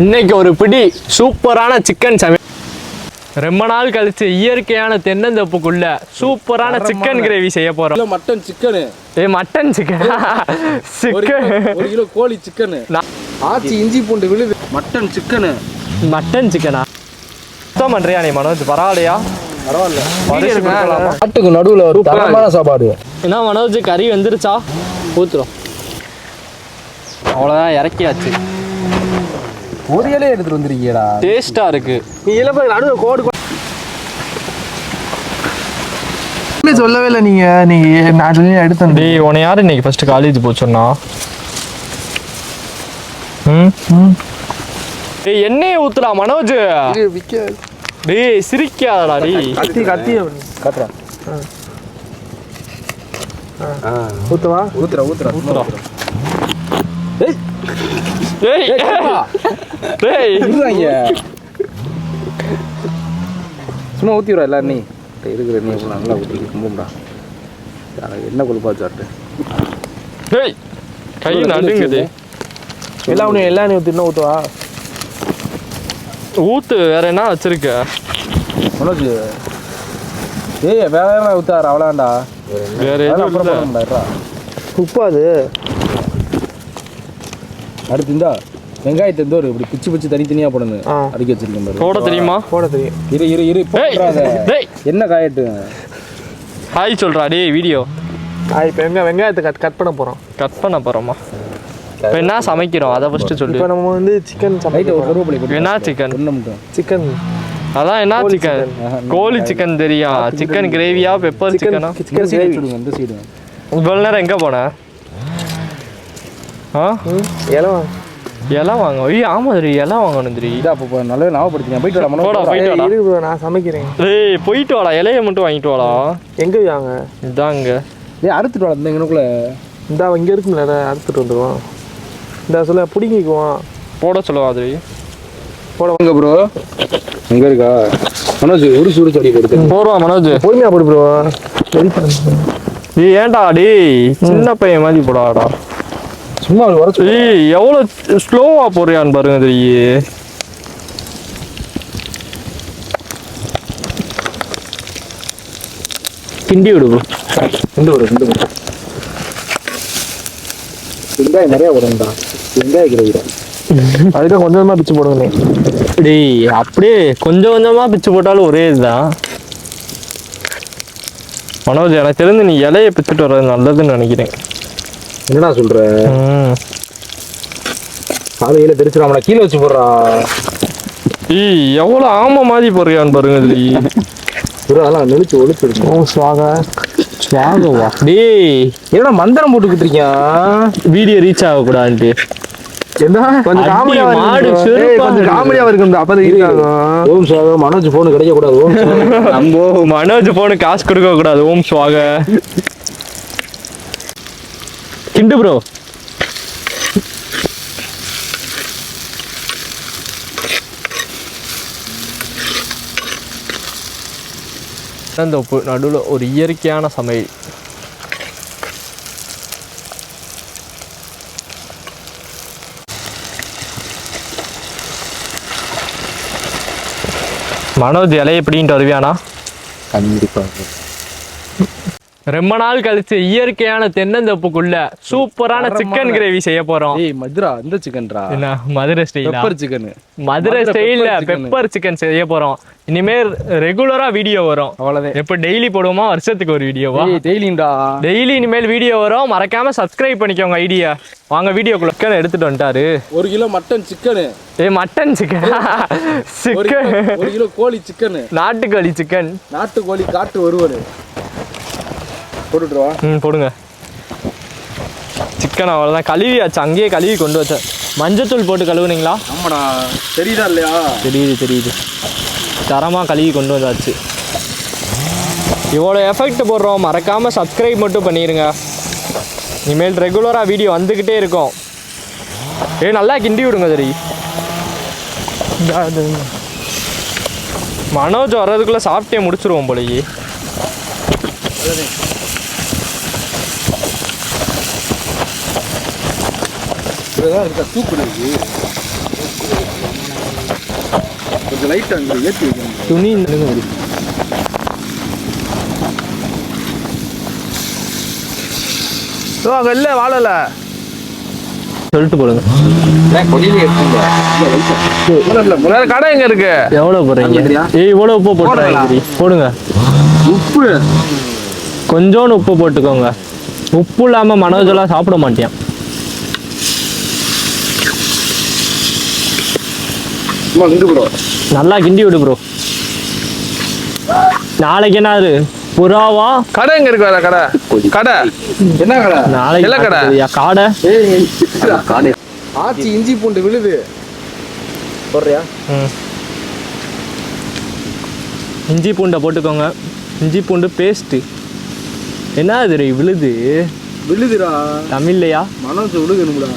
இன்னைக்கு ஒரு பிடி சூப்பரான சிக்கன் சமை ரொம்ப நாள் கழிச்சு இயற்கையான தென்னந்தோப்புக்குள்ள சூப்பரான சிக்கன் கிரேவி செய்ய போறோம். மட்டன் சிக்கனு ஏ மட்டன் சிக்கன் சிக்கன் ஒரு கிலோ கோழி சிக்கனு ஆச்சி இஞ்சி பூண்டு விழுது. மட்டன் சிக்கனு மட்டன் சிக்கனா சுத்தம் பண்றியா நீ மனோஜ்? பரவாயில்லையா? பரவாயில்ல? ஆட்டுக்கு நடுவில் ஒரு தரமான சாப்பாடு. என்ன மனோஜ்? கறி வந்துருச்சா? ஊத்துறோம். அவ்வளோதான் இறக்கியாச்சு. பொரியலே எடுத்துட்டு வந்திருக்கீடா டேஸ்டா இருக்கு. நீ இளப்ப நடுவில் கோடு சொல்லவே இல்லை நீங்க. நீங்க நான் சொல்லி எடுத்தேன். டேய் உன்னை யார் இன்னைக்கு ஃபர்ஸ்ட் காலேஜ் போச்சோன்னா ம்? டேய் எண்ணெயை ஊத்துடா மனோஜ். டேய் சிரிக்காதடா டேய். கத்தி கத்தி. கத்துறா. ஊத்துவா? ஊத்துறா. ஊத்துறா. ஊத்துறா. டேய். டேய் இருறாங்க சும்மா ஊத்திடுறா எல்லாரும் நீ. இருக்கிற நீ நல்லா ஊற்றி எனக்கு என்ன கொழுப்பா சாப்பிட்டு டேய் கை நடுங்குது. எல்லாம் ஒன்று எல்லாம் நீ ஊற்றி ஊற்றுவா ஊத்து வேற என்ன வச்சிருக்க? மனோஜ் ஏய் வேற வேற ஊத்தாரு? அவ்வளோண்டா வேற எதுவும் உப்பு அது. அடுத்து இந்தா வெங்காயத்தை இந்த ஒரு இப்படி பிச்சு பிச்சு தனித்தனியா போடணும். அடுக்கி வச்சிருக்கேன் பாரு. போட தெரியுமா? போட தெரியும். இரு இரு இரு என்ன காயட்டு? ஹாய் சொல்றா டேய் வீடியோ. ஆ இப்போ எங்க வெங்காயத்தை கட் கட் பண்ண போகிறோம் கட் பண்ண போறோமா? இப்போ என்ன சமைக்கிறோம்? அதை ஃபர்ஸ்ட் சொல்லு. இப்போ நம்ம வந்து சிக்கன் ரைட்டு சமைக்க ஒரு கருவேப்பிலை போட்டு என்ன சிக்கன் சிக்கன் அதான் என்ன சிக்கன் chicken. கோழி சிக்கன் தெரியும். சிக்கன் கிரேவியா பெப்பர் சிக்கனா இந்த சிக்கன் சைடு கிரேவி இவ்வளோ நேரம் எங்க போன? ஆ? இலை இலை வாங்க. ஐயோ ஆமா திரி இலை வாங்கணும் திரி இதா அப்போ நல்லா ஞாபகப்படுத்திங்க போயிட்டு வரலாம் போடா, போயிட்டு வாடா. இரு bro, நான் சமைக்கிறேன். டேய் போயிட்டு வாடா. இலைய மட்டும் வாங்கிட்டு வாடா. எங்கே வாங்க? இதாங்க. ஏய் அறுத்துட்டு வரலாம் இந்த இங்கனுக்குள்ள. இந்த இங்கே இருக்கும்ல அதை அறுத்துட்டு வந்துடுவோம் இந்த சொல்ல பிடிங்கிக்குவோம் போட சொல்லுவா திரி போடவாங்க ப்ரோ எங்க இருக்கா? மனோஜ் ஒரு சூடு சொல்லி கொடுத்து போடுவா மனோஜ். பொறுமையாக போடு ப்ரோ டேய் ஏன்டா டேய் சின்ன பையன் மாதிரி போடாடா சும்மா ஒரு உரச்சு ஏய் எவ்வளோ ஸ்லோவா போறியான்னு பாருங்க திரி கிண்டி விடு. ரெண்டு ஒரு ரெண்டு ஒரு வெங்காயம் நிறைய உடம்பா வெங்காய கிரேவிடா கொஞ்சம் கொஞ்சமாக பிச்சு போடுங்க டேய் அப்படியே கொஞ்சம் கொஞ்சமா பிச்சு போட்டாலும் ஒரே இதுதான். மனோஜ் எனக்கு தெரிஞ்சு நீ இலைய பிச்சுட்டு வர்றது நல்லதுன்னு நினைக்கிறேன். என்னடா சொல்ற. காலையில தெரிச்சிடாமடா கீழே வச்சு போடுறா. ஏய் எவ்வளோ ஆமை மாதிரி போறியான்னு பாருங்க ப்ரோ அதெல்லாம் நெளிச்சு ஒழிச்சு ஓ சுவாக. சுவாகவா? டேய் என்னடா மந்திரம் போட்டுக்கிட்டு இருக்கியான் வீடியோ ரீச் ஆகக்கூடாதுன்ட்டு மனோஜ் போன் கிடைக்க கூடாது நம்ம மனோஜ் போனு காசு கொடுக்க கூடாது ஓம் சுவாக. கிண்டு ப்ரோ அந்த உப்பு நடுவில் ஒரு இயற்கையான சமையல். மனோஜ் இலைய எப்படின்ட்டு வருவியானா கண்டிப்பா. ரொம்ப நாள் கழிச்சு இயற்கையான தென்னந்தோப்புக்குள்ள சூப்பரான சிக்கன் கிரேவி செய்ய போறோம். ஏய் மதுரா? இந்த சிக்கன்ரா என்ன மதுரை ஸ்டைலா பெப்பர் சிக்கன் மதுரை ஸ்டைல்ல. பெப்பர் சிக்கன் செய்ய போறோம். இனிமேல் ரெகுலரா வீடியோ வரும். அவ்வளவுதான். எப்ப டெய்லி போடுவோமா? வருஷத்துக்கு ஒரு வீடியோவா ஏய் டெய்லிண்டா டெய்லி இனிமேல் வீடியோ வரும். மறக்காம சப்ஸ்கிரைப் பண்ணிக்கோங்க ஐடியா. வாங்க வீடியோக்குள்ள சிக்கன் எடுத்துட்டு வந்துட்டாரு. ஒரு கிலோ மட்டன் சிக்கனு ஏய் மட்டன் சிக்கன் சிக்கன் ஒரு கிலோ கோழி சிக்கனு நாட்டுக்கோழி சிக்கன் நாட்டு கோழி காட்டு வறுவல் போட்டுட்டுருவா? ம் போடுங்க. சிக்கன் அவ்வளோதான் கழுவியாச்சு அங்கேயே கழுவி கொண்டு வச்சேன் மஞ்சத்தூள் போட்டு கழுவுனீங்களா? ஆமாடா. தெரியுதா இல்லையா? தெரியுது தெரியுது. தரமாக கழுவி கொண்டு வந்தாச்சு. இவ்வளோ எஃபெக்ட் போடுறோம். மறக்காமல் சப்ஸ்கிரைப் மட்டும் பண்ணிடுங்க இனிமேல் ரெகுலராக வீடியோ வந்துக்கிட்டே இருக்கும். ஏ நல்லா கிண்டி விடுங்க சரி. மனோஜ் வர்றதுக்குள்ளே சாப்பிட்டே முடிச்சிருவோம் போலயே. இருக்கா? தூக்கு இருக்கு லைட்டாக அங்கே ஏற்றி வைக்கணும். துணி ஓ அங்கே இல்லை வாழல. சொல்லிட்டு போடுங்க. கடை எங்க இருக்கு? எவ்வளோ போடுறீங்க? ஏய் இவ்வளோ உப்பு போட்டுறாங்க போடுங்க. உப்பு. கொஞ்சோண்டு உப்பு போட்டுக்கோங்க. உப்பு இல்லாமல் மனோஜெல்லாம் சாப்பிட மாட்டேன் சும்மா நின்று ப்ரோ நல்லா கிண்டி விடு ப்ரோ நாளைக்கு என்னது புறாவா? கடை எங்க இருக்கு வேற கடை? கடை. என்ன கடை? நாளைக்கு எல்லாம் கடை. பார்த்துக்கறியா? காடை. காடை. ஆச்சி இஞ்சி பூண்டு விழுது. போடுறியா. இஞ்சி பூண்டை போட்டுக்கோங்க. இஞ்சி பூண்டு பேஸ்ட்டு என்ன அது ரே விழுது. விழுதுடா. தமிழ்லையா? மனசு விழுகணும்டா.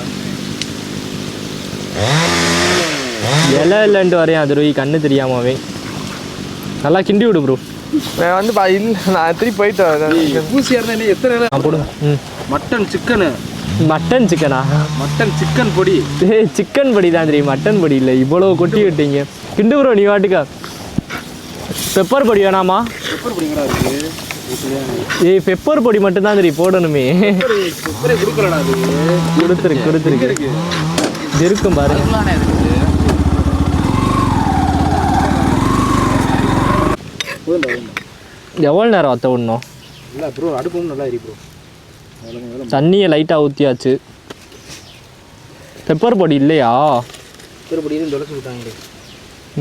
இலை இல்லைன்ட்டு வரையும் அது ரோய் கண்ணு தெரியாமவே நல்லா கிண்டி விடு ப்ரோ நான் வந்து பா- இல்ல நான் திருப்பி போயிட்டு வரேன். ஊசியாக இருந்தா என்ன எத்தனை வேலை போடுங்க. ம். Mutton chicken. மட்டன் சிக்கனா? மட்டன் சிக்கன் பொடி. ஏய் சிக்கன் பொடி தான் தெரியும். மட்டன் பொடி இல்லை. இவ்வளோ கொட்டி விட்டீங்க. கிண்டு ப்ரோ நீ வாட்டுக்கா. பெப்பர் பொடி வேணாமா? பெப்பர் பொடிங்கடா இருக்கு? ஏய் பெப்பர் பொடி மட்டும் தான் தெரியும். போடணுமே. கொடுத்துருக்கு கொடுத்துருக்கு. இருக்கு? இது இருக்கும் பாருங்க அதெல்லாம் இருக்குது போதும்டா போதும்டா எவ்வளோ நேரம் வத்த விடணும் இல்லை ப்ரோ அடுப்பும் நல்லா எரி ப்ரோ தண்ணியை லைட்டாக ஊற்றியாச்சு பெப்பர் பொடி இல்லையா? பெப்பர் பொடி தொலைச்சி விட்டாங்க.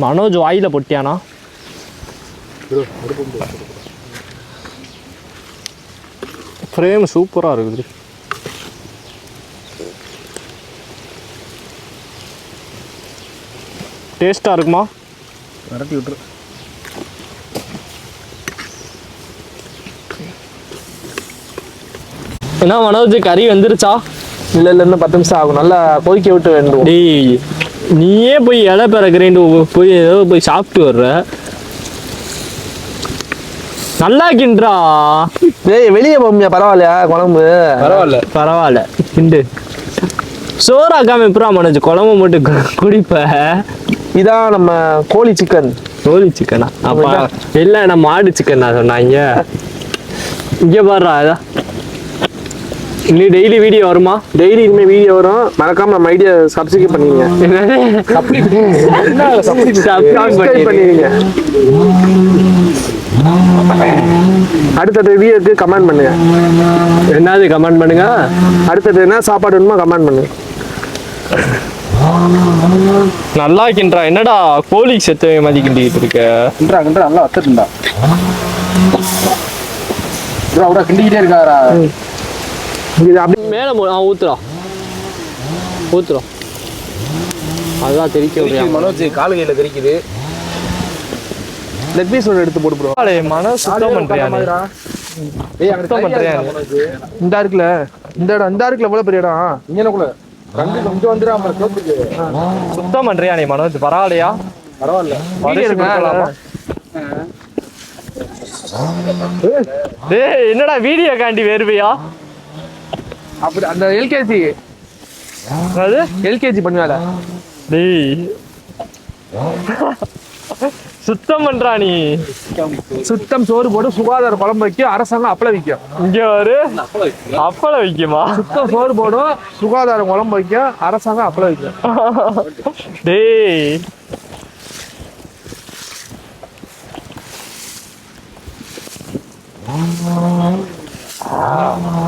மனோஜ் வாயில் பொட்டியானா? ப்ரோ அடுப்பும் ப்ரோ ஃப்ரேம் சூப்பராக இருக்குது. டேஸ்ட்டாக இருக்குமா? விரட்டி விட்டுரு. என்ன மனோஜ் கறி வந்துருச்சா? இல்ல இல்ல இன்னும் பத்து நிமிஷம் ஆகும். நல்லா கொதிக்க விட்டு வேண்டும் டேய் நீயே போய் இலை பிறக்கிறேன்ட்டு போய் ஏதோ போய் சாப்பிட்டு வர்ற. நல்லா கிண்டுறா. டேய் வெளியே போமியா பரவாயில்லையா குழம்பு? பரவாயில்ல. பரவாயில்ல கிண்டு. சோறாக்காம எப்படா மனோஜ் குழம்பு மட்டும் கு- குடிப்ப? இதான் நம்ம கோழி சிக்கன் கோழி சிக்கனா அப்பா இல்லை நான் மாடு சிக்கன் நான் சொன்னாங்க. இங்கே பாடுறா அதான் நீ டெய்லி வீடியோ வருமா? டெய்லி இனிமே வீடியோ வரும். மறக்காம நம்ம ஐடியா சப்ஸ்கிரைப் சப்ஸ்கிரைப் பண்ணிடுங்க அடுத்தடுத்த வீடியோக்கு கமெண்ட் பண்ணுங்க. என்னது கமெண்ட் பண்ணுங்க? அடுத்தது என்ன சாப்பாடு வேணுமோ கமெண்ட் பண்ணுங்க. நல்லா கின்றா. என்னடா கோழி செத்து மாதிரி கிண்டிக்கிட்டு இருக்க நல்லா வத்துட்டுண்டா ப்ரோ அவரா கிண்டிக்கிட்டே இருக்காரா? இது அப்படி மேலே ஆ ஊத்துறா. ஊத்துறோம் அதான் தெரிக்க மனோஜ் கால் கையில தெரிக்குது லெக் பீஸ் ஒன்று எடுத்து போட்டு ப்ரோ மன சுத்தம் பண்றியா? ஏய் அங்க சுத்தம்? மனோஜ்? இந்த இருக்குல்ல இந்த இடம் இந்த இருக்குல்ல எவ்வளவு பெரிய இடம்? இங்கனக்குள்ள. ரெண்டு கொஞ்சம் வந்துடாம சோப்புக்கு சுத்தம் பண்றியா நீ மனோஜ்? பரவாயில்லையா? பரவாயில்ல? டேய் என்னடா வீடியோ காண்டி வேறுவையா? அப்படி அந்த எல்கேஜி அது எல்கேஜி பண்ணுவால டேய். சுத்தம் பண்றா நீ. சுத்தம் சோறு போட்டு சுகாதார குழம்பு வைக்கும் அரசாங்கம் அப்பளம் வைக்கும் இங்க வரு அப்பளம் வைக்குமா? சுத்தம் சோறு போடும் சுகாதார குழம்பு வைக்கும் அரசாங்கம் அப்பளம் வைக்கும் டேய்.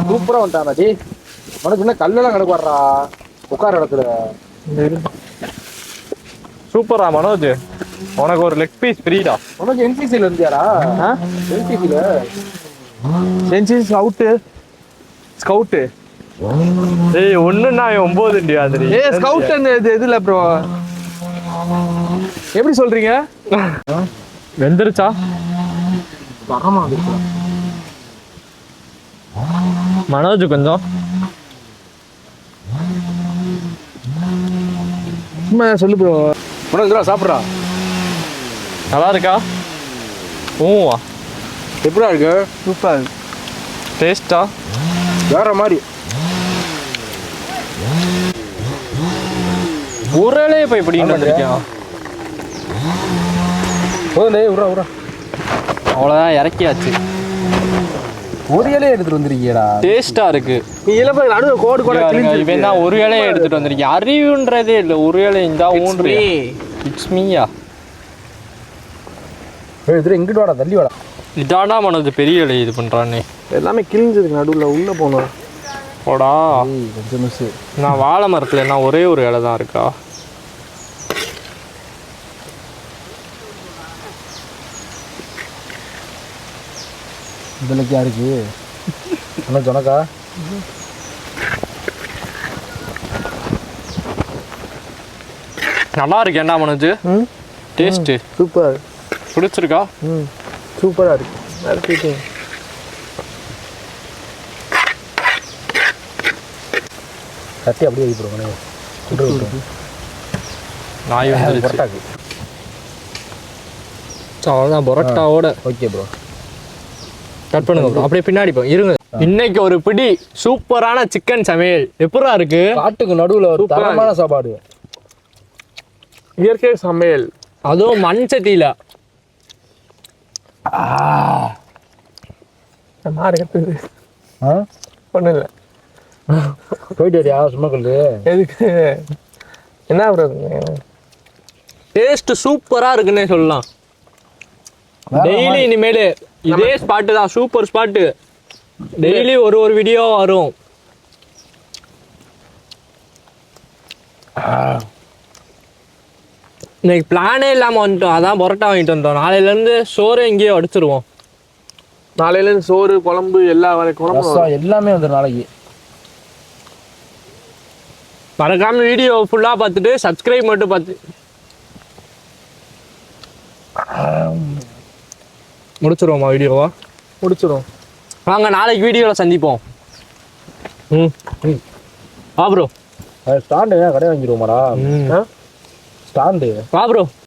சூப்பரா வந்துட்டாரா டேய். மனோஜ் என்ன கல்லெல்லாம் கிடக்கு வர்றா உட்கார இடத்துல. சூப்பரா மனோஜ். உனக்கு ஒரு லெக் பீஸ் ஃப்ரீடா மனோஜ் என்சிசில இருந்தியாரா என்சிசில சென்சிஸ் அவுட்டு ஸ்கவுட்டு டேய் ஒண்ணுன்னா அவன் ஒன்பது அது ஏ ஸ்கவுட் அந்த இது? இதுல ப்ரோ எப்படி சொல்றீங்க? வெந்துருச்சா? வரமா மனோஜ் கொஞ்சம். சும்மா சொல்லு ப்ரோ இதெல்லாம் சாப்பிட்றா? நல்லா இருக்கா? ஓ எப்படா இருக்கு? சூப்பர் டேஸ்டா வேற மாதிரி. ஊரலே போய் இப்படி வந்திருக்கேன் போதும் டேய் விட்றா விட்றா அவ்வளோதான் இறக்கியாச்சு. ஒரு இலையை எடுத்துட்டு வந்திருக்கியடா. டேஸ்டா இருக்கு. நீ இலப்ப நடுவில் கோடு கோட இவன் தான் ஒரு இலையை எடுத்துட்டு வந்திருக்கேன் அறிவுன்றதே இல்லை. ஒரு இலை இந்த ஊன்றி இட்ஸ் மீயா இதுல வாடா தள்ளி வாடா. இதாண்டா மனது? பெரிய இலை இது பண்றானே. எல்லாமே கிழிஞ்சதுக்கு நடுவில் உள்ளே போகணும் போடா. கொஞ்சம் நான் வாழை மரத்துல என்ன ஒரே ஒரு இலை தான் இருக்கா? இதுலக்கு யாருக்கு என்ன சொனக்கா நல்லா இருக்கு என்ன மனோஜ். Taste super. பிடிச்சிருக்கா? ம் சூப்பராக இருக்கு. கட்டி அப்படியே விட்ரு நாய் பரோட்டாக்கு. அவ்வளோதான் பரோட்டாவோட. ஓகே ப்ரோ கட் பண்ணுங்க. அப்படியே பின்னாடி போ. இருங்க. இன்னைக்கு ஒரு பிடி சூப்பரான சிக்கன் சமையல். எப்படா இருக்கு? காட்டுக்கு நடுவுல ஒரு தரமான சாப்பாடு. இயற்கை சமையல். அதுவும் மண் சட்டியில. ஒன்றும் இல்லை. போயிட்டு வரியா? சும்மா கொள்ளு எதுக்கு? என்ன டேஸ்ட் சூப்பரா இருக்குன்னே சொல்லலாம். டெய்லி இனிமேல் இதே ஸ்பாட்டு தான் சூப்பர் ஸ்பாட்டு டெய்லி ஒரு ஒரு வீடியோ வரும். இன்னைக்கு பிளானே இல்லாம வந்துட்டோம். அதான் பரோட்டா வாங்கிட்டு வந்தோம். நாளையில இருந்து சோறு எங்கேயோ அடிச்சிருவோம். நாளையிலேருந்து சோறு குழம்பு எல்லா வரை குழம்பு எல்லாமே வந்துடும் நாளைக்கு. மறக்காம வீடியோ ஃபுல்லா பார்த்துட்டு சப்ஸ்கிரைப் மட்டும் பார்த்து முடிச்சிருவோமா வீடியோவா? முடிச்சிடும் வாங்க நாளைக்கு வீடியோவில் சந்திப்போம். ம். ம். வா ப்ரோ ஸ்டாண்டு கடை வாங்கிடுவோமாடா? ம். ஸ்டாண்டு வா ப்ரோ